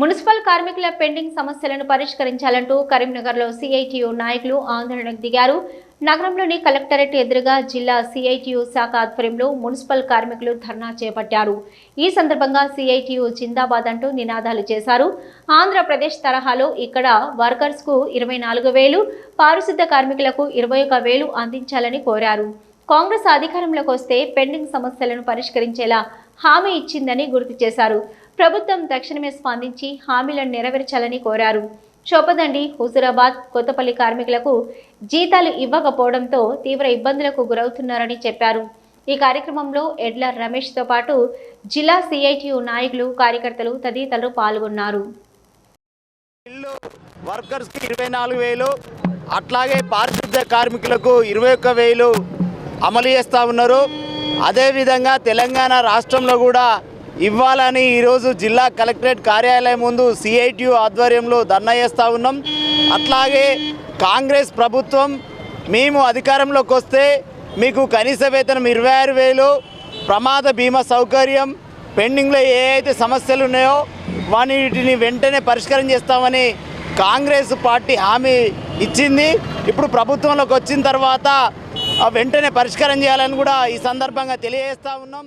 Municipal కార్మికుల pending సమస్యలను పరిష్కరించాలంటూ కరీంనగర్లో సిఐటియు నాయకులు ఆందోళనకు దిగారు. నగరంలోని కలెక్టరేట్ ఎదురుగా జిల్లా సిఐటియు శాఖ ఆధ్వర్యంలో మున్సిపల్ కార్మికులు ధర్నా చేపట్టారు. ఈ సందర్భంగా సిఐటియు జిందాబాద్ అంటూ నినాదాలు చేశారు. ఆంధ్రప్రదేశ్ తరహాలో ఇక్కడ వర్కర్స్కు ఇరవై నాలుగు వేలు పారిశుద్ధ కార్మికులకు ఇరవై ఒక వేలు అందించాలని కోరారు. కాంగ్రెస్ అధికారంలోకి వస్తే పెండింగ్ సమస్యలను పరిష్కరించేలా హామీ ఇచ్చిందని గుర్తు చేశారు. ప్రభుత్వం తక్షణమే స్పందించి హామీలను నెరవేర్చాలని కోరారు. చొప్పదండి హుజురాబాద్ కొత్తపల్లి కార్మికులకు జీతాలు ఇవ్వకపోవడంతో తీవ్ర ఇబ్బందులకు గురవుతున్నారని చెప్పారు. ఈ కార్యక్రమంలో ఎడ్ల రమేష్తో పాటు జిల్లా సిఐటియు నాయకులు కార్యకర్తలు తదితరులు పాల్గొన్నారు. వర్కర్స్కి ఇరవై నాలుగు వేలు అట్లాగే పారిశుద్ధ్య కార్మికులకు ఇరవై ఒక్క వేలు అమలు చేస్తూ ఉన్నారు. అదేవిధంగా తెలంగాణ రాష్ట్రంలో కూడా ఇవ్వాలని ఈరోజు జిల్లా కలెక్టరేట్ కార్యాలయం ముందు సిఐటియు ఆధ్వర్యంలో ధర్నా చేస్తూ ఉన్నాం. అట్లాగే కాంగ్రెస్ ప్రభుత్వం మేము అధికారంలోకి వస్తే మీకు కనీస వేతనం ఇరవై ఆరు వేలు ప్రమాద బీమా సౌకర్యం పెండింగ్లో ఏ అయితే సమస్యలు ఉన్నాయో వాటిని వెంటనే పరిష్కారం చేస్తామని కాంగ్రెస్ పార్టీ హామీ ఇచ్చింది. ఇప్పుడు ప్రభుత్వంలోకి వచ్చిన తర్వాత వెంటనే పరిష్కారం చేయాలని కూడా ఈ సందర్భంగా తెలియజేస్తూ ఉన్నాం.